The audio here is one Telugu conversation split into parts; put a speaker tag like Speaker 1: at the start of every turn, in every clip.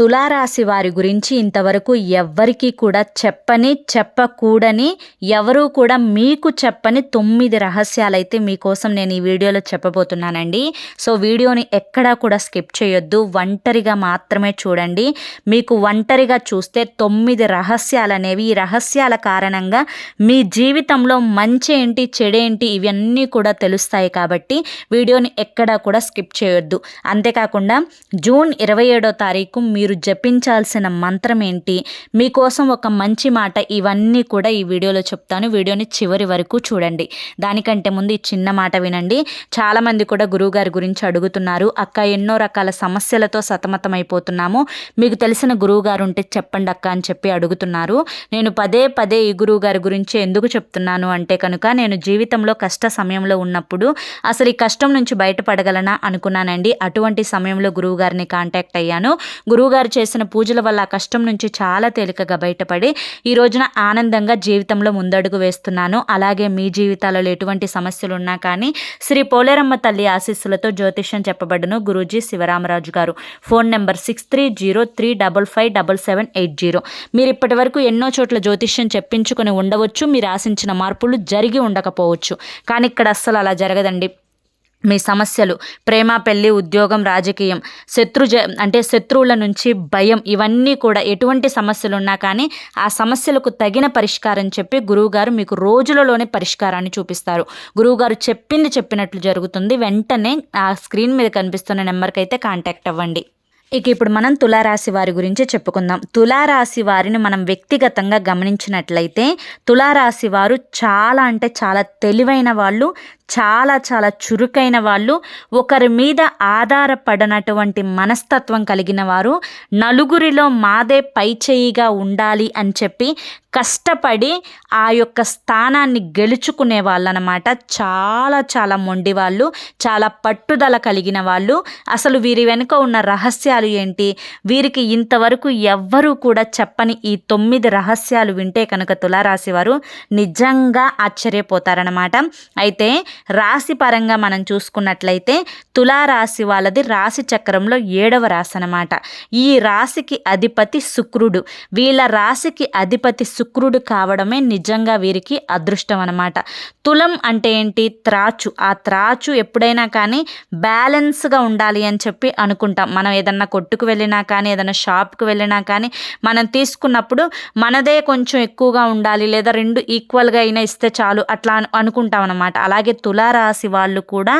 Speaker 1: తులారాశి వారి గురించి ఇంతవరకు ఎవ్వరికీ కూడా చెప్పని చెప్పకూడని ఎవరూ కూడా మీకు చెప్పని తొమ్మిది రహస్యాలైతే మీకోసం నేను ఈ వీడియోలో చెప్పబోతున్నానండి. సో వీడియోని ఎక్కడా కూడా స్కిప్ చేయొద్దు. ఒంటరిగా మాత్రమే చూడండి. మీకు ఒంటరిగా చూస్తే తొమ్మిది రహస్యాలు అనేవి ఈ రహస్యాల కారణంగా మీ జీవితంలో మంచి ఏంటి చెడేంటి ఇవన్నీ కూడా తెలుస్తాయి కాబట్టి వీడియోని ఎక్కడా కూడా స్కిప్ చేయొద్దు. అంతేకాకుండా జూన్ ఇరవై ఏడో తారీఖు మీరు మీరు జపించాల్సిన మంత్రం ఏంటి? మీకోసం ఒక మంచి మాట ఇవన్నీ కూడా ఈ వీడియోలో చెప్తాను. వీడియోని చివరి వరకు చూడండి. దానికంటే ముందు ఈ చిన్న మాట వినండి. చాలామంది కూడా గురువుగారి గురించి అడుగుతున్నారు. అక్క ఎన్నో రకాల సమస్యలతో సతమతమైపోతున్నాము. మీకు తెలిసిన గురువుగారు ఉంటే చెప్పండి అక్క అని చెప్పి అడుగుతున్నారు. నేను పదే పదే ఈ గురువుగారి గురించి ఎందుకు చెప్తున్నాను అంటే కనుక నేను జీవితంలో కష్ట సమయంలో ఉన్నప్పుడు అసలు ఈ కష్టం నుంచి బయటపడగలనా అనుకున్నానండి. అటువంటి సమయంలో గురువుగారిని కాంటాక్ట్ అయ్యాను. గురువు గురువుగారు గారు చేసిన పూజల వల్ల కష్టం నుంచి చాలా తేలికగా బయటపడి ఈ రోజున ఆనందంగా జీవితంలో ముందడుగు వేస్తున్నాను. అలాగే మీ జీవితాలలో ఎటువంటి సమస్యలు ఉన్నా కానీ శ్రీ పోలేరమ్మ తల్లి ఆశీస్సులతో జ్యోతిష్యం చెప్పబడును. గురూజీ శివరామరాజు గారు. Phone number six three zero three double five double seven eight zero మీరు ఇప్పటి వరకు ఎన్నో చోట్ల జ్యోతిష్యం చెప్పించుకొని ఉండవచ్చు. మీరు ఆశించిన మార్పులు జరిగి ఉండకపోవచ్చు. కానీ ఇక్కడ అస్సలు అలా జరగదండి. మీ సమస్యలు ప్రేమ పెళ్ళి ఉద్యోగం రాజకీయం శత్రు జ అంటే శత్రువుల నుంచి భయం ఇవన్నీ కూడా ఎటువంటి సమస్యలు ఉన్నా కానీ ఆ సమస్యలకు తగిన పరిష్కారం చెప్పి గురువుగారు మీకు రోజులలోనే పరిష్కారాన్ని చూపిస్తారు. గురువుగారు చెప్పింది చెప్పినట్లు జరుగుతుంది. వెంటనే ఆ స్క్రీన్ మీద కనిపిస్తున్న నెంబర్కి అయితే కాంటాక్ట్ అవ్వండి. ఇక ఇప్పుడు మనం తులారాశి వారి గురించి చెప్పుకుందాం. తులారాశి వారిని మనం వ్యక్తిగతంగా గమనించినట్లయితే తులారాశి వారు చాలా అంటే చాలా తెలివైన వాళ్ళు చాలా చాలా చురుకైన వాళ్ళు ఒకరి మీద ఆధారపడనటువంటి మనస్తత్వం కలిగిన వారు నలుగురిలో మాదే పైచేయిగా ఉండాలి అని చెప్పి కష్టపడి ఆ యొక్క స్థానాన్ని గెలుచుకునే వాళ్ళనమాట. చాలా చాలా మొండి వాళ్ళు చాలా పట్టుదల కలిగిన వాళ్ళు. అసలు వీరి వెనుక ఉన్న రహస్యాలు ఏంటి? వీరికి ఇంతవరకు ఎవ్వరూ కూడా చెప్పని ఈ తొమ్మిది రహస్యాలు వింటే కనుక తులారాశి వారు నిజంగా ఆశ్చర్యపోతారనమాట అయితే రాశి పరంగా మనం చూసుకున్నట్లయితే తులారాశి వాళ్ళది రాశి చక్రంలో ఏడవ రాశి అనమాట ఈ రాశికి అధిపతి శుక్రుడు. వీళ్ళ రాశికి అధిపతి శుక్రుడు కావడమే నిజంగా వీరికి అదృష్టం అనమాట తులం అంటే ఏంటి? త్రాచు. ఆ త్రాచు ఎప్పుడైనా కానీ బ్యాలెన్స్గా ఉండాలి అని చెప్పి అనుకుంటాం. మనం ఏదన్నా కొట్టుకు వెళ్ళినా కానీ ఏదైనా షాప్కి వెళ్ళినా కానీ మనం తీసుకున్నప్పుడు మనదే కొంచెం ఎక్కువగా ఉండాలి లేదా రెండు ఈక్వల్గా అయినా ఇస్తే చాలు అట్లా అనుకుంటాం అనమాట అలాగే తులారాశి వాళ్ళు కూడా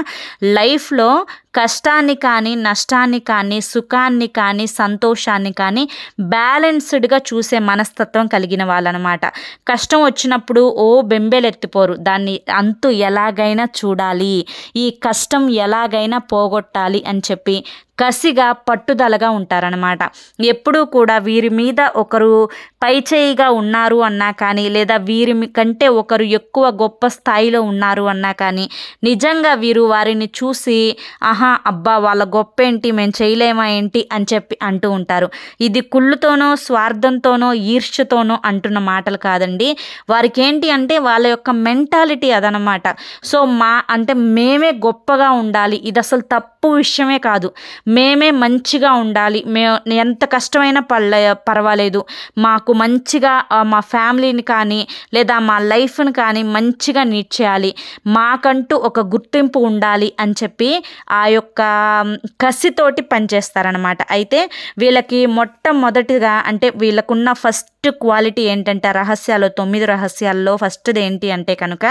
Speaker 1: లైఫ్లో కష్టాన్ని కానీ నష్టాన్ని కానీ సుఖాన్ని కానీ సంతోషాన్ని కానీ బ్యాలెన్స్డ్గా చూసే మనస్తత్వం కలిగిన వాళ్ళనమాట. కష్టం వచ్చినప్పుడు ఓ బెంబెలెత్తిపోరు. దాన్ని అంతు ఎలాగైనా చూడాలి. ఈ కష్టం ఎలాగైనా పోగొట్టాలి అని చెప్పి కసిగా పట్టుదలగా ఉంటారనమాట ఎప్పుడూ కూడా వీరి మీద ఒకరు పైచేయిగా ఉన్నారు అన్నా కానీ లేదా వీరి కంటే ఒకరు ఎక్కువ గొప్ప స్థాయిలో ఉన్నారు అన్నా కానీ నిజంగా వీరు వారిని చూసి ఆహా అబ్బా వాళ్ళ గొప్ప ఏంటి మేము చేయలేమా ఏంటి? అని చెప్పి అంటూ ఉంటారు. ఇది కుళ్ళుతోనో స్వార్థంతోనో ఈర్ష్యతోనో అంటున్న మాటలు కాదండి. వారికి ఏంటి అంటే వాళ్ళ యొక్క మెంటాలిటీ అదనమాట సో మా అంటే మేమే గొప్పగా ఉండాలి. ఇది అసలు తప్పు విషయమే కాదు. మేమే మంచిగా ఉండాలి. మే ఎంత కష్టమైనా పర్లే పర్వాలేదు. మాకు మంచిగా మా ఫ్యామిలీని కానీ లేదా మా లైఫ్ని కానీ మంచిగా నీట్ చేయాలి. మాకంటూ ఒక గుర్తింపు ఉండాలి అని చెప్పి ఆ యొక్క కసితోటి పనిచేస్తారనమాట అయితే వీళ్ళకి మొట్టమొదటిగా అంటే వీళ్ళకున్న ఫస్ట్ ఫస్ట్ క్వాలిటీ ఏంటంటే రహస్యాలు తొమ్మిది రహస్యాల్లో ఫస్ట్ది ఏంటి అంటే కనుక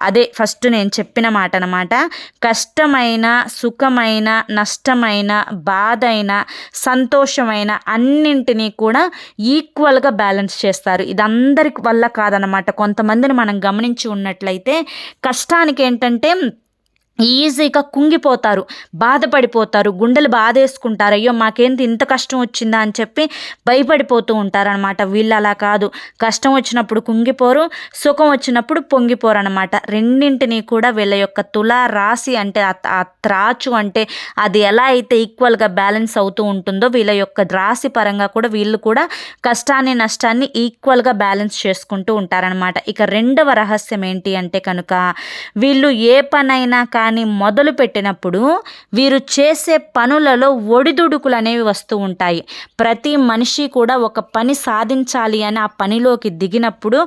Speaker 1: అదే ఫస్ట్ నేను చెప్పిన మాట అనమాట కష్టమైన సుఖమైన నష్టమైన బాధ అయిన సంతోషమైన అన్నింటినీ కూడా ఈక్వల్గా బ్యాలెన్స్ చేస్తారు. ఇది అందరి వల్ల కాదనమాట. కొంతమందిని మనం గమనించి ఉన్నట్లయితే కష్టానికి ఏంటంటే ఈజీగా కుంగిపోతారు బాధపడిపోతారు గుండెలు బాధేసుకుంటారు. అయ్యో మాకేంటి ఇంత కష్టం వచ్చిందా అని చెప్పి భయపడిపోతూ ఉంటారనమాట వీళ్ళు అలా కాదు. కష్టం వచ్చినప్పుడు కుంగిపోరు సుఖం వచ్చినప్పుడు పొంగిపోరు అనమాట రెండింటినీ కూడా వీళ్ళ యొక్క తులా రాశి అంటే ఆ త్రాచు అంటే అది ఎలా అయితే ఈక్వల్గా బ్యాలెన్స్ అవుతూ ఉంటుందో వీళ్ళ యొక్క రాశి పరంగా కూడా వీళ్ళు కూడా కష్టాన్ని నష్టాన్ని ఈక్వల్గా బ్యాలెన్స్ చేసుకుంటూ ఉంటారనమాట ఇక రెండవ రహస్యం ఏంటి అంటే కనుక వీళ్ళు ఏ పనైనా కానీ కానీ మొదలు పెట్టినప్పుడు వీరు చేసే పనులలో ఒడిదుడుకులు అనేవి వస్తూ ఉంటాయి. ప్రతి మనిషి కూడా ఒక పని సాధించాలి అని ఆ పనిలోకి దిగినప్పుడు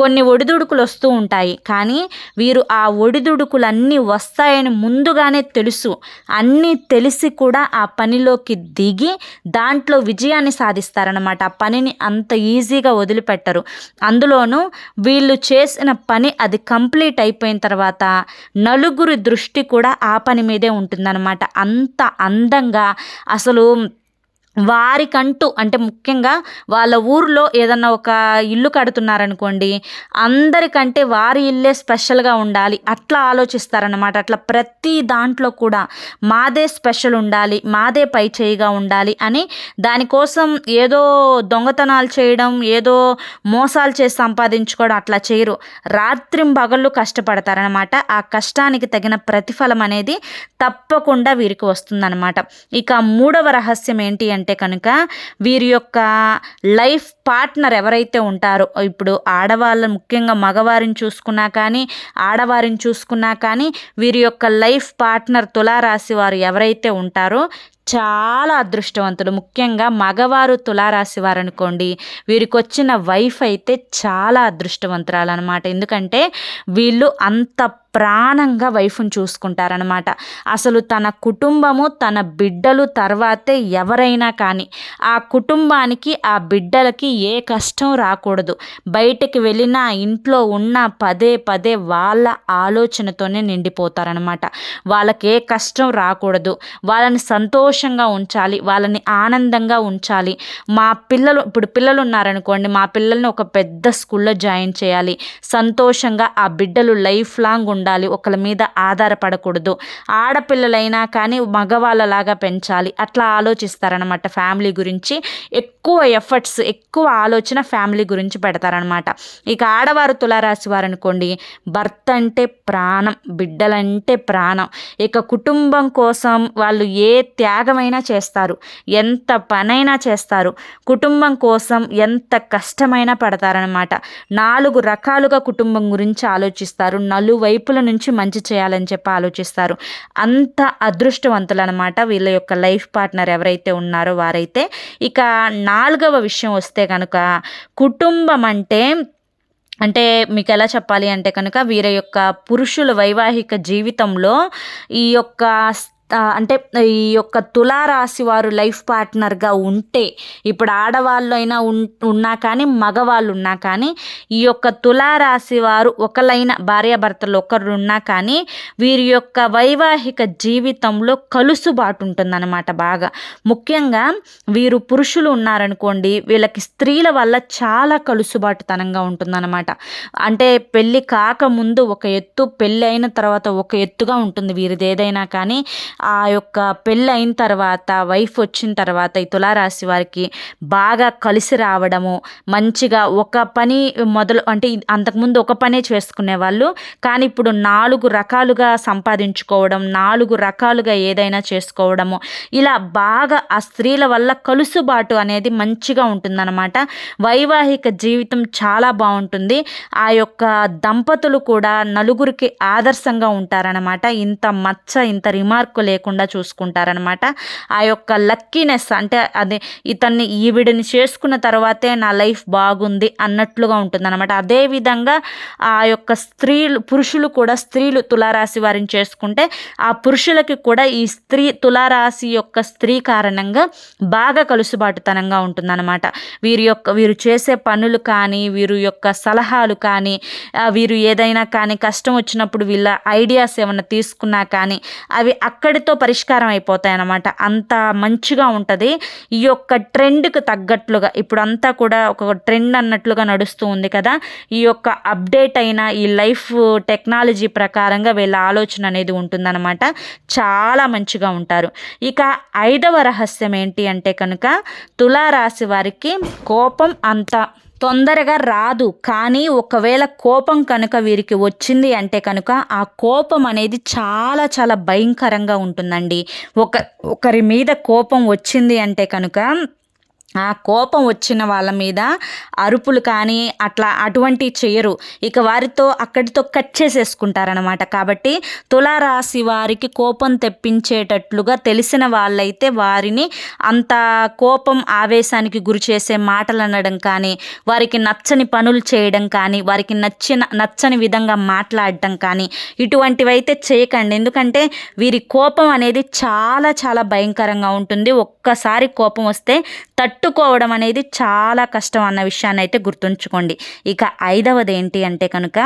Speaker 1: కొన్ని ఒడిదుడుకులు వస్తూ ఉంటాయి. కానీ వీరు ఆ ఒడిదుడుకులన్నీ వస్తాయని ముందుగానే తెలుసు. అన్నీ తెలిసి కూడా ఆ పనిలోకి దిగి దాంట్లో విజయాన్ని సాధిస్తారనమాట ఆ పనిని అంత ఈజీగా వదిలిపెట్టరు. అందులోనూ వీళ్ళు చేసిన పని అది కంప్లీట్ అయిపోయిన తర్వాత నలుగురి దృష్టి దృష్టి కూడా ఆ పని మీదే ఉంటుందన్నమాట. అంత అందంగా అసలు వారికంటూ అంటే ముఖ్యంగా వాళ్ళ ఊర్లో ఏదన్నా ఒక ఇల్లు కడుతున్నారనుకోండి అందరికంటే వారి ఇల్లే స్పెషల్గా ఉండాలి. అట్లా ఆలోచిస్తారనమాట అట్లా ప్రతి దాంట్లో కూడా మాదే స్పెషల్ ఉండాలి మాదే పై చేయిగా ఉండాలి అని దానికోసం ఏదో దొంగతనాలు చేయడం ఏదో మోసాలు చేసి సంపాదించుకోవడం అట్లా చేయరు. రాత్రింబగళ్ళు కష్టపడతారనమాట ఆ కష్టానికి తగిన ప్రతిఫలం అనేది తప్పకుండా వీరికి వస్తుందన్నమాట. ఇక మూడవ రహస్యం ఏంటి అంటే అంటే కనుక వీరి యొక్క లైఫ్ పార్ట్నర్ ఎవరైతే ఉంటారో ఇప్పుడు ఆడవాళ్ళ ముఖ్యంగా మగవారిని చూసుకున్నా కానీ ఆడవారిని చూసుకున్నా కానీ వీరి యొక్క లైఫ్ పార్ట్నర్ తులారాశి వారు ఎవరైతే ఉంటారో చాలా అదృష్టవంతులు. ముఖ్యంగా మగవారు తులారాశి వారు అనుకోండి వీరికి వచ్చిన వైఫ్ అయితే చాలా అదృష్టవంతురాలు అనమాట ఎందుకంటే వీళ్ళు అంత ప్రాణంగా వైఫ్ని చూసుకుంటారనమాట అసలు తన కుటుంబము తన బిడ్డలు తర్వాతే ఎవరైనా కానీ ఆ కుటుంబానికి ఆ బిడ్డలకి ఏ కష్టం రాకూడదు. బయటకు వెళ్ళినా ఇంట్లో ఉన్న పదే పదే వాళ్ళ ఆలోచనతోనే నిండిపోతారనమాట వాళ్ళకి ఏ కష్టం రాకూడదు. వాళ్ళని సంతోషంగా ఉంచాలి. వాళ్ళని ఆనందంగా ఉంచాలి. మా పిల్లలు ఇప్పుడు పిల్లలు ఉన్నారనుకోండి మా పిల్లల్ని ఒక పెద్ద స్కూల్లో జాయిన్ చేయాలి. సంతోషంగా ఆ బిడ్డలు లైఫ్ లాంగ్ ఉండాలి ఉండాలి ఒకళ్ళ మీద ఆధారపడకూడదు. ఆడపిల్లలైనా కానీ మగవాళ్ళలాగా పెంచాలి. అట్లా ఆలోచిస్తారనమాట ఫ్యామిలీ గురించి. ఎక్కువ ఎఫర్ట్స్ ఎక్కువ ఆలోచన ఫ్యామిలీ గురించి పెడతారనమాట ఇక ఆడవారు తులారాశి వారు అనుకోండి భర్త అంటే ప్రాణం బిడ్డలంటే ప్రాణం. ఇక కుటుంబం కోసం వాళ్ళు ఏ త్యాగమైనా చేస్తారు ఎంత పనైనా చేస్తారు. కుటుంబం కోసం ఎంత కష్టమైనా పడతారనమాట నాలుగు రకాలుగా కుటుంబం గురించి ఆలోచిస్తారు. నలువైపు వైపుల నుంచి మంచి చేయాలని చెప్పి ఆలోచిస్తారు. అంత అదృష్టవంతులు అనమాట వీళ్ళ యొక్క లైఫ్ పార్ట్నర్ ఎవరైతే ఉన్నారో వారైతే. ఇక నాలుగవ విషయం వస్తే కనుక కుటుంబం అంటే అంటే మీకు ఎలా చెప్పాలి అంటే కనుక వీరి యొక్క పురుషుల వైవాహిక జీవితంలో ఈ యొక్క అంటే ఈ యొక్క తులారాశి వారు లైఫ్ పార్ట్నర్గా ఉంటే ఇప్పుడు ఆడవాళ్ళు అయినా ఉన్నా కానీ మగవాళ్ళు ఉన్నా కానీ ఈ యొక్క తులారాశి వారు ఒకలైన భార్యాభర్తలు ఒకరు ఉన్నా కానీ వీరి యొక్క వైవాహిక జీవితంలో కలుసుబాటు ఉంటుందన్నమాట బాగా. ముఖ్యంగా వీరు పురుషులు ఉన్నారనుకోండి వీళ్ళకి స్త్రీల వల్ల చాలా కలుసుబాటుతనంగా ఉంటుందన్నమాట. అంటే పెళ్ళి కాకముందు ఒక ఎత్తు పెళ్ళి అయిన తర్వాత ఒక ఎత్తుగా ఉంటుంది వీరిది ఏదైనా కానీ. ఆ యొక్క పెళ్ళి అయిన తర్వాత వైఫ్ వచ్చిన తర్వాత ఈ తులారాశి వారికి బాగా కలిసి రావడము మంచిగా ఒక పని మొదలు అంటే అంతకుముందు ఒక పనే చేసుకునే వాళ్ళు కానీ ఇప్పుడు నాలుగు రకాలుగా సంపాదించుకోవడం నాలుగు రకాలుగా ఏదైనా చేసుకోవడము ఇలా బాగా ఆ స్త్రీల వల్ల కలుసుబాటు అనేది మంచిగా ఉంటుందన్నమాట. వైవాహిక జీవితం చాలా బాగుంటుంది. ఆ యొక్క దంపతులు కూడా నలుగురికి ఆదర్శంగా ఉంటారనమాట ఇంత మచ్చ ఇంత రిమార్కులు లేకుండా చూసుకుంటారనమాట ఆ యొక్క లక్కీనెస్ అంటే అది ఇతన్ని ఈవిడిని చేసుకున్న తర్వాతే నా లైఫ్ బాగుంది అన్నట్లుగా ఉంటుందన్నమాట. అదేవిధంగా ఆ యొక్క స్త్రీలు పురుషులు కూడా స్త్రీలు తులారాశి వారిని చేసుకుంటే ఆ పురుషులకి కూడా ఈ స్త్రీ తులారాశి యొక్క స్త్రీ కారణంగా బాగా కలుసుబాటుతనంగా ఉంటుందన్నమాట. వీరి యొక్క వీరు చేసే పనులు కానీ వీరు యొక్క సలహాలు కానీ వీరు ఏదైనా కానీ కష్టం వచ్చినప్పుడు వీళ్ళ ఐడియాస్ ఏమైనా తీసుకున్నా కానీ అవి అక్కడ అక్కడితో పరిష్కారం అయిపోతాయి అన్నమాట అంత మంచిగా ఉంటుంది. ఈ యొక్క ట్రెండ్కి తగ్గట్లుగా ఇప్పుడు అంతా కూడా ఒక ట్రెండ్ అన్నట్లుగా నడుస్తూ ఉంది కదా. ఈ యొక్క అప్డేట్ అయిన ఈ లైఫ్ టెక్నాలజీ ప్రకారంగా వీళ్ళ ఆలోచన అనేది ఉంటుందన్నమాట. చాలా మంచిగా ఉంటారు. ఇక ఐదవ రహస్యం ఏంటి అంటే కనుక తులారాశి వారికి కోపం అంత తొందరగా రాదు. కానీ ఒకవేళ కోపం కనుక వీరికి వచ్చింది అంటే కనుక ఆ కోపం అనేది చాలా చాలా భయంకరంగా ఉంటుందండి. ఒక ఒకరి మీద కోపం వచ్చింది అంటే కనుక ఆ కోపం వచ్చిన వాళ్ళ మీద అరుపులు కానీ అట్లా అటువంటి చేయరు. ఇక వారితో అక్కడితో కట్ చేసేసుకుంటారనమాట కాబట్టి తులారాశి వారికి కోపం తెప్పించేటట్లుగా తెలిసిన వాళ్ళైతే వారిని అంత కోపం ఆవేశానికి గురి చేసే మాటలు అనడం కానీ వారికి నచ్చని పనులు చేయడం కానీ వారికి నచ్చిన నచ్చని విధంగా మాట్లాడటం కానీ ఇటువంటివి అయితే చేయకండి. ఎందుకంటే వీరి కోపం అనేది చాలా చాలా భయంకరంగా ఉంటుంది. ఒక్కసారి కోపం వస్తే తట్టుకోవడం అనేది చాలా కష్టం అన్న విషయాన్ని అయితే గుర్తుంచుకోండి. ఇక ఐదవది ఏంటి అంటే కనుక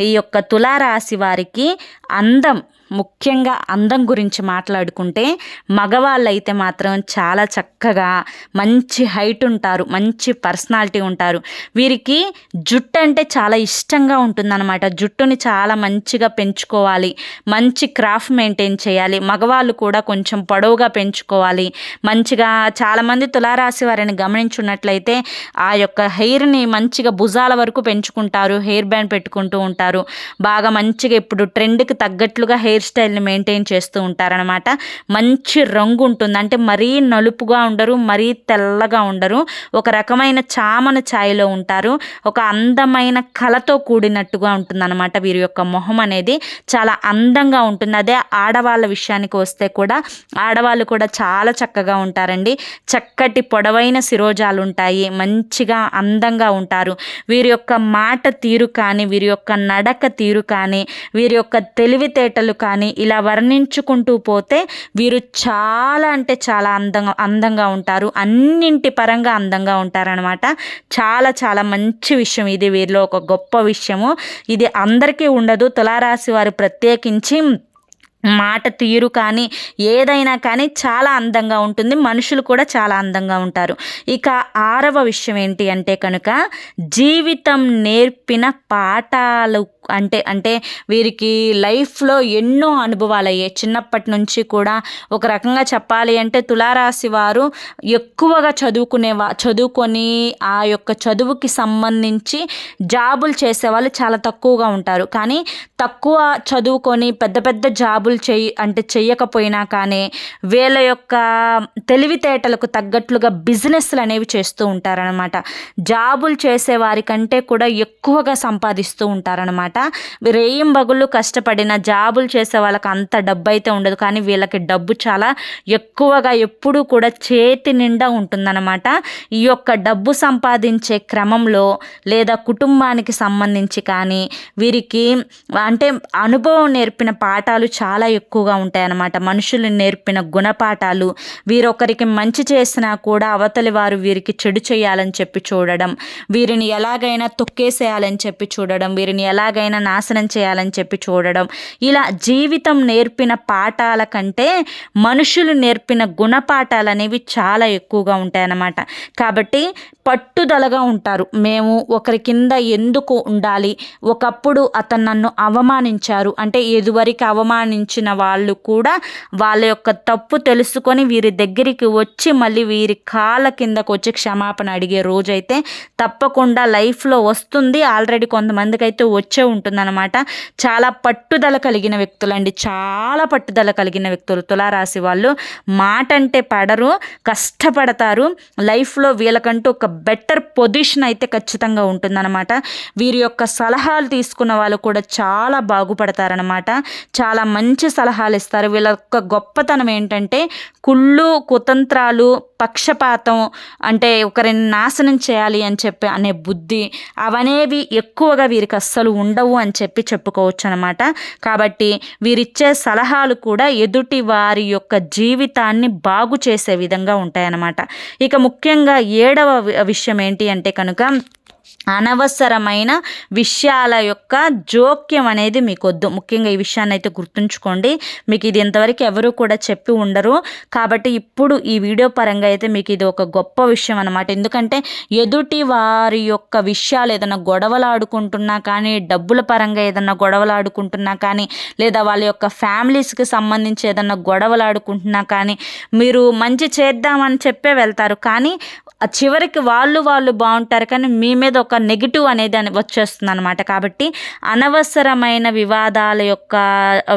Speaker 1: ఈ యొక్క తులారాశి వారికి అందం ముఖ్యంగా అందం గురించి మాట్లాడుకుంటే మగవాళ్ళైతే మాత్రం చాలా చక్కగా మంచి హైట్ ఉంటారు మంచి పర్సనాలిటీ ఉంటారు. వీరికి జుట్టు అంటే చాలా ఇష్టంగా ఉంటుందన్నమాట. జుట్టుని చాలా మంచిగా పెంచుకోవాలి మంచి క్రాఫ్ట్ మెయింటైన్ చేయాలి మగవాళ్ళు కూడా కొంచెం పొడవుగా పెంచుకోవాలి. మంచిగా చాలామంది తులారాశి వారిని గమనించున్నట్లయితే ఆ యొక్క హెయిర్ని మంచిగా భుజాల వరకు పెంచుకుంటారు హెయిర్ బ్యాండ్ పెట్టుకుంటూ ఉంటారు. బాగా మంచిగా ఇప్పుడు ట్రెండ్కి తగ్గట్లుగా హెయిర్ స్టైల్ని మెయింటైన్ చేస్తూ ఉంటారనమాట మంచి రంగు ఉంటుంది అంటే మరీ నలుపుగా ఉండరు మరీ తెల్లగా ఉండరు. ఒక రకమైన చామన ఛాయలో ఉంటారు. ఒక అందమైన కళతో కూడినట్టుగా ఉంటుందన్నమాట వీరి యొక్క మొహం అనేది. చాలా అందంగా ఉంటుంది. అదే ఆడవాళ్ళ విషయానికి వస్తే కూడా ఆడవాళ్ళు కూడా చాలా చక్కగా ఉంటారండి. చక్కటి పొడవైన శిరోజాలు ఉంటాయి. మంచిగా అందంగా ఉంటారు. వీరి యొక్క మాట తీరు కానీ వీరి యొక్క నడక తీరు కానీ వీరి యొక్క తెలివితేటలు కానీ కానీ ఇలా వర్ణించుకుంటూ పోతే వీరు చాలా అంటే చాలా అందంగా అందంగా ఉంటారు. అన్నింటి పరంగా అందంగా ఉంటారనమాట చాలా చాలా మంచి విషయం ఇది. వీరిలో ఒక గొప్ప విషయము. ఇది అందరికీ ఉండదు. తులారాశి వారు ప్రత్యేకించి మాట తీరు కానీ ఏదైనా కానీ చాలా అందంగా ఉంటుంది. మనుషులు కూడా చాలా అందంగా ఉంటారు. ఇక ఆరవ విషయం ఏంటి అంటే కనుక జీవితం నేర్పిన పాఠాలు అంటే అంటే వీరికి లైఫ్లో ఎన్నో అనుభవాలు అయ్యాయి చిన్నప్పటి నుంచి కూడా ఒక రకంగా చెప్పాలి అంటే తులారాశి వారు ఎక్కువగా చదువుకునే వా చదువుకొని ఆ యొక్క చదువుకి సంబంధించి జాబులు చేసేవాళ్ళు చాలా తక్కువగా ఉంటారు. కానీ తక్కువ చదువుకొని పెద్ద పెద్ద జాబులు చెయ్యి అంటే చెయ్యకపోయినా కానీ వీళ్ళ యొక్క తెలివితేటలకు తగ్గట్లుగా బిజినెస్లు అనేవి చేస్తూ ఉంటారనమాట జాబులు చేసే వారికంటే కూడా ఎక్కువగా సంపాదిస్తూ ఉంటారనమాట రేయం బగుళ్ళు కష్టపడిన జాబులు చేసే వాళ్ళకి అంత డబ్బు అయితే ఉండదు. కానీ వీళ్ళకి డబ్బు చాలా ఎక్కువగా ఎప్పుడూ కూడా చేతి నిండా ఉంటుందన్నమాట. ఈ యొక్క డబ్బు సంపాదించే క్రమంలో లేదా కుటుంబానికి సంబంధించి కానీ వీరికి అంటే అనుభవం నేర్పిన పాఠాలు చాలా ఎక్కువగా ఉంటాయన్నమాట. మనుషులు నేర్పిన గుణపాఠాలు వీరొకరికి మంచి చేసినా కూడా అవతలి వారు వీరికి చెడు చేయాలని చెప్పి చూడడం వీరిని ఎలాగైనా తొక్కేసేయాలని చెప్పి చూడడం వీరిని ఎలాగైనా నాశనం చేయాలని చెప్పి చూడడం. ఇలా జీవితం నేర్పిన పాఠాల కంటే మనుషులు నేర్పిన గుణపాఠాలు అనేవి చాలా ఎక్కువగా ఉంటాయన్నమాట. కాబట్టి పట్టుదలగా ఉంటారు. మేము ఒకరి కింద ఎందుకు ఉండాలి? ఒకప్పుడు అతను నన్ను అవమానించారు. అంటే ఇదివరకు అవమానించిన వాళ్ళు కూడా వాళ్ళ యొక్క తప్పు తెలుసుకొని వీరి దగ్గరికి వచ్చి మళ్ళీ వీరి కాళ్ళ కిందకు వచ్చి క్షమాపణ అడిగే రోజైతే తప్పకుండా లైఫ్లో వస్తుంది. ఆల్రెడీ కొంతమందికి అయితే వచ్చే ఉంటుందన్నమాట. చాలా పట్టుదల కలిగిన వ్యక్తులండి చాలా పట్టుదల కలిగిన వ్యక్తులు. తులారాశి వాళ్ళు మాట అంటే పడరు కష్టపడతారు. లైఫ్లో వీళ్ళకంటూ ఒక బెటర్ పొజిషన్ అయితే ఖచ్చితంగా ఉంటుందన్నమాట. వీరి యొక్క సలహాలు తీసుకున్న వాళ్ళు కూడా చాలా బాగుపడతారనమాట చాలా మంచి సలహాలు ఇస్తారు. వీళ్ళ యొక్క గొప్పతనం ఏంటంటే కుళ్ళు కుతంత్రాలు పక్షపాతం అంటే ఒకరిని నాశనం చేయాలి అని చెప్పి అనే బుద్ధి అవనేవి ఎక్కువగా వీరికి అస్సలు ఉండవు అని చెప్పి చెప్పుకోవచ్చు అనమాట కాబట్టి వీరిచ్చే సలహాలు కూడా ఎదుటి వారి యొక్క జీవితాన్ని బాగు చేసే విధంగా ఉంటాయన్నమాట. ఇక ముఖ్యంగా ఏడవ విషయం ఏంటి అంటే కనుక అనవసరమైన విషయాల యొక్క జోక్యం అనేది మీకు వద్దు ముఖ్యంగా ఈ విషయాన్ని అయితే గుర్తుంచుకోండి. మీకు ఇది ఇంతవరకు ఎవరు కూడా చెప్పి ఉండరు. కాబట్టి ఇప్పుడు ఈ వీడియో పరంగా అయితే మీకు ఇది ఒక గొప్ప విషయం అనమాట ఎందుకంటే ఎదుటి వారి యొక్క విషయాలు ఏదైనా గొడవలాడుకుంటున్నా కానీ డబ్బుల పరంగా ఏదైనా గొడవలాడుకుంటున్నా కానీ లేదా వాళ్ళ యొక్క ఫ్యామిలీస్కి సంబంధించి ఏదైనా గొడవలాడుకుంటున్నా కానీ మీరు మంచి చేద్దామని చెప్పే వెళ్తారు. కానీ చివరికి వాళ్ళు వాళ్ళు బాగుంటారు కానీ మీ మీద ఒక నెగిటివ్ అనేది అని వచ్చేస్తుంది అనమాట కాబట్టి అనవసరమైన వివాదాల యొక్క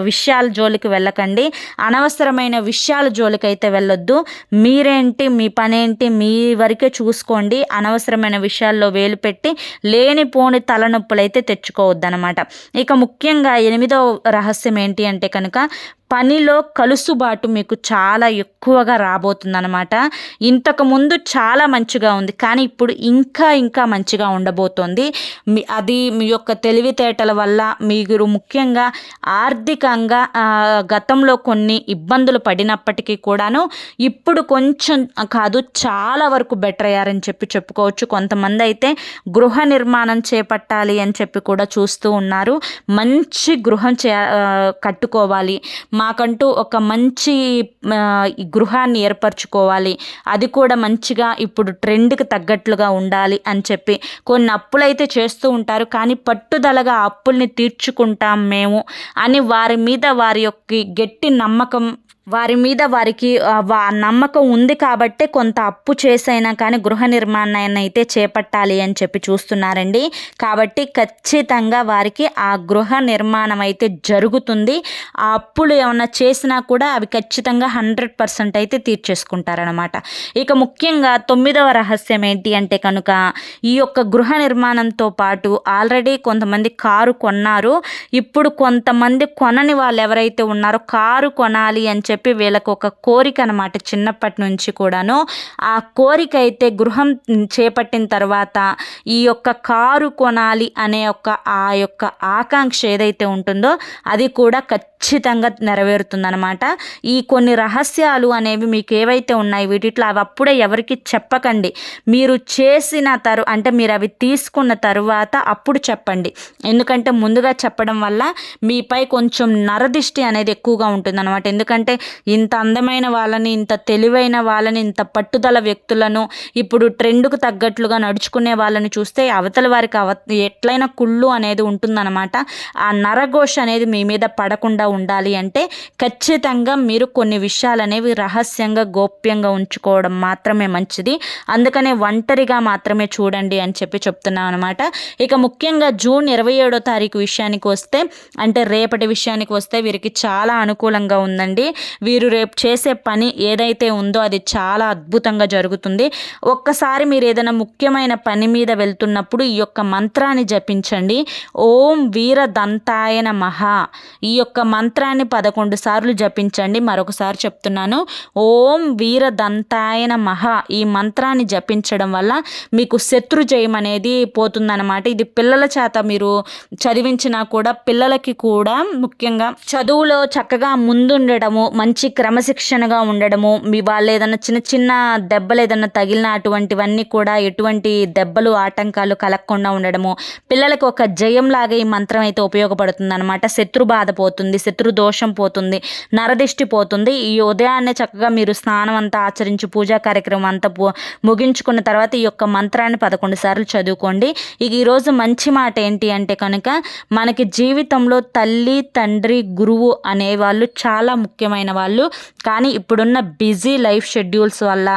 Speaker 1: విషయాల జోలికి వెళ్ళకండి. అనవసరమైన విషయాల జోలికి అయితే వెళ్ళొద్దు. మీరేంటి మీ పనేంటి మీ వరకే చూసుకోండి. అనవసరమైన విషయాల్లో వేలు పెట్టి లేనిపోని తలనొప్పులు అయితే తెచ్చుకోవద్దు అనమాట ఇక ముఖ్యంగా ఎనిమిదో రహస్యం ఏంటి అంటే కనుక పనిలో కలుసుబాటు మీకు చాలా ఎక్కువగా రాబోతుందనమాట ఇంతకుముందు చాలా మంచిగా ఉంది. కానీ ఇప్పుడు ఇంకా ఇంకా మంచిగా ఉండబోతోంది. మీ అది మీ యొక్క తెలివితేటల వల్ల మీరు ముఖ్యంగా ఆర్థికంగా గతంలో కొన్ని ఇబ్బందులు పడినప్పటికీ కూడాను ఇప్పుడు కొంచెం కాదు చాలా వరకు బెటర్ అయ్యారని చెప్పి చెప్పుకోవచ్చు. కొంతమంది అయితే గృహ నిర్మాణం చేపట్టాలి అని చెప్పి కూడా చూస్తూ ఉన్నారు. మంచి గృహం చే కట్టుకోవాలి. మాకంటూ ఒక మంచి గృహాన్ని ఏర్పరచుకోవాలి. అది కూడా మంచిగా ఇప్పుడు ట్రెండ్కి తగ్గట్లుగా ఉండాలి అని చెప్పి కొన్ని అప్పులైతే చేస్తూ ఉంటారు. కానీ పట్టుదలగా అప్పుల్ని తీర్చుకుంటాం మేము అని వారి మీద వారి యొక్క గట్టి నమ్మకం వారి మీద వారికి నమ్మకం ఉంది కాబట్టే కొంత అప్పు చేసైనా కానీ గృహ నిర్మాణాన్ని అయితే చేపట్టాలి అని చెప్పి చూస్తున్నారండి. కాబట్టి ఖచ్చితంగా వారికి ఆ గృహ నిర్మాణం అయితే జరుగుతుంది. ఆ అప్పులు ఏమైనా చేసినా కూడా అవి ఖచ్చితంగా హండ్రెడ్ పర్సెంట్ అయితే తీర్చేసుకుంటారనమాట ఇక ముఖ్యంగా తొమ్మిదవ రహస్యం ఏంటి అంటే కనుక ఈ యొక్క గృహ నిర్మాణంతో పాటు ఆల్రెడీ కొంతమంది కారు కొన్నారు. ఇప్పుడు కొంతమంది కొనని వాళ్ళు ఎవరైతే ఉన్నారో కారు కొనాలి అని చెప్పి వీళ్ళకు ఒక కోరిక అనమాట చిన్నప్పటి నుంచి కూడాను. ఆ కోరిక అయితే గృహం చేపట్టిన తర్వాత ఈ యొక్క కారు కొనాలి అనే ఒక ఆ యొక్క ఆకాంక్ష ఏదైతే ఉంటుందో అది కూడా ఖచ్చితంగా నెరవేరుతుందనమాట. ఈ కొన్ని రహస్యాలు అనేవి మీకు ఏవైతే ఉన్నాయి వీటిట్లో అవి అప్పుడే ఎవరికి చెప్పకండి. మీరు చేసిన తరు అంటే మీరు అవి తీసుకున్న తరువాత అప్పుడు చెప్పండి. ఎందుకంటే ముందుగా చెప్పడం వల్ల మీపై కొంచెం నరదిష్టి అనేది ఎక్కువగా ఉంటుందన్నమాట ఎందుకంటే ఇంత అందమైన వాళ్ళని ఇంత తెలివైన వాళ్ళని ఇంత పట్టుదల వ్యక్తులను ఇప్పుడు ట్రెండ్కు తగ్గట్లుగా నడుచుకునే వాళ్ళని చూస్తే అవతల వారికి అవ ఎట్లయినా కుళ్ళు అనేది ఉంటుందన్నమాట. ఆ నరఘోష అనేది మీ మీద పడకుండా ఉండాలి అంటే ఖచ్చితంగా మీరు కొన్ని విషయాలు అనేవి రహస్యంగా గోప్యంగా ఉంచుకోవడం మాత్రమే మంచిది. అందుకనే ఒంటరిగా మాత్రమే చూడండి అని చెప్పి చెప్తున్నాం అనమాట ఇక ముఖ్యంగా జూన్ ఇరవై ఏడో తారీఖు విషయానికి వస్తే అంటే రేపటి విషయానికి వస్తే వీరికి చాలా అనుకూలంగా ఉందండి. వీరు రేపు చేసే పని ఏదైతే ఉందో అది చాలా అద్భుతంగా జరుగుతుంది. ఒక్కసారి మీరు ఏదైనా ముఖ్యమైన పని మీద వెళ్తున్నప్పుడు ఈ యొక్క మంత్రాన్ని జపించండి. ఓం వీర దంతాయన మహా ఈ యొక్క మంత్రాన్ని పదకొండు సార్లు జపించండి. మరొకసారి చెప్తున్నాను. ఓం వీర దంతాయన మహా ఈ మంత్రాన్ని జపించడం వల్ల మీకు శత్రు జయం అనేది పోతుందన్నమాట. ఇది పిల్లల చేత మీరు చదివించినా కూడా పిల్లలకి కూడా ముఖ్యంగా చదువులో చక్కగా ముందుండడము మంచి క్రమశిక్షణగా ఉండడము మీ వాళ్ళు ఏదైనా చిన్న చిన్న దెబ్బలు ఏదైనా తగిలిన అటువంటివన్నీ కూడా ఎటువంటి దెబ్బలు ఆటంకాలు కలగకుండా ఉండడము. పిల్లలకు ఒక జయంలాగా ఈ మంత్రం అయితే ఉపయోగపడుతుంది అనమాట శత్రు బాధ పోతుంది శత్రు దోషం పోతుంది నరదిష్టి పోతుంది. ఈ ఉదయాన్నే చక్కగా మీరు స్నానం అంతా ఆచరించి పూజా కార్యక్రమం అంతా ముగించుకున్న తర్వాత ఈ యొక్క మంత్రాన్ని పదకొండు సార్లు చదువుకోండి. ఇక ఈరోజు మంచి మాట ఏంటి అంటే కనుక మనకి జీవితంలో తల్లి తండ్రి గురువు అనేవాళ్ళు చాలా ముఖ్యమైన వాళ్ళు. వాళ్ళు కానీ ఇప్పుడున్న బిజీ లైఫ్ షెడ్యూల్స్ వల్ల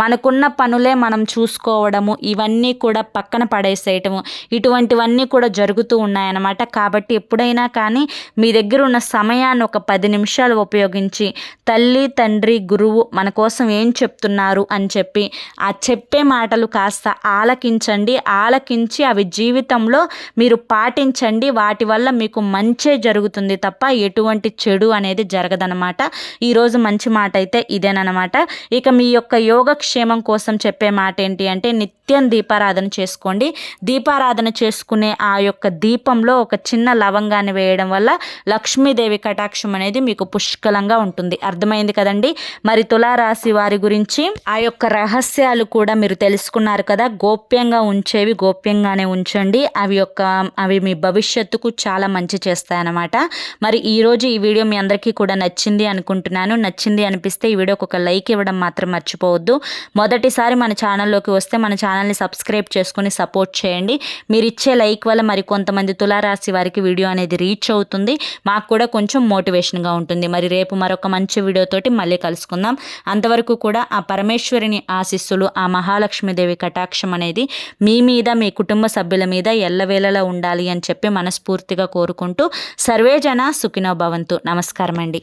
Speaker 1: మనకున్న పనులే మనం చూసుకోవడము ఇవన్నీ కూడా పక్కన పడేసేయటము ఇటువంటివన్నీ కూడా జరుగుతూ ఉన్నాయన్నమాట. కాబట్టి ఎప్పుడైనా కానీ మీ దగ్గర ఉన్న సమయాన్ని ఒక పది నిమిషాలు ఉపయోగించి తల్లి తండ్రి గురువు మన కోసం ఏం చెప్తున్నారు అని చెప్పి ఆ చెప్పే మాటలు కాస్త ఆలకించండి. ఆలకించి అవి జీవితంలో మీరు పాటించండి. వాటి వల్ల మీకు మంచే జరుగుతుంది తప్ప ఎటువంటి చెడు అనేది జరగదనమాట ఈరోజు మంచి మాట అయితే ఇదేనమాట ఇక మీ యొక్క యోగక్షేమం కోసం చెప్పే మాట ఏంటి అంటే నిత్యం దీపారాధన చేసుకోండి. దీపారాధన చేసుకునే ఆ యొక్క దీపంలో ఒక చిన్న లవంగాన్ని వేయడం వల్ల లక్ష్మీదేవి కటాక్షం అనేది మీకు పుష్కలంగా ఉంటుంది. అర్థమైంది కదండి? మరి తులారాశి వారి గురించి ఆ యొక్క రహస్యాలు కూడా మీరు తెలుసుకున్నారు కదా. గోప్యంగా ఉంచేవి గోప్యంగానే ఉంచండి. అవి యొక్క అవి మీ భవిష్యత్తుకు చాలా మంచి చేస్తాయన్నమాట. మరి ఈరోజు ఈ వీడియో మీ అందరికీ కూడా నచ్చింది అనుకుంటున్నాను అనుకుంటున్నాను నచ్చింది అనిపిస్తే ఈ వీడియోకి ఒక లైక్ ఇవ్వడం మాత్రం మర్చిపోవద్దు. మొదటిసారి మన ఛానల్లోకి వస్తే మన ఛానల్ని సబ్స్క్రైబ్ చేసుకుని సపోర్ట్ చేయండి. మీరు ఇచ్చే లైక్ వల్ల మరి కొంతమంది తులారాశి వారికి వీడియో అనేది రీచ్ అవుతుంది. మాకు కూడా కొంచెం మోటివేషన్గా ఉంటుంది. మరి రేపు మరొక మంచి వీడియోతోటి మళ్ళీ కలుసుకుందాం. అంతవరకు కూడా ఆ పరమేశ్వరిని ఆశిస్సులు ఆ మహాలక్ష్మీదేవి కటాక్షం అనేది మీ మీద మీ కుటుంబ సభ్యుల మీద ఎల్లవేళలా ఉండాలి అని చెప్పి మనస్ఫూర్తిగా కోరుకుంటూ సర్వేజన సుఖినో భవంతు. నమస్కారం అండి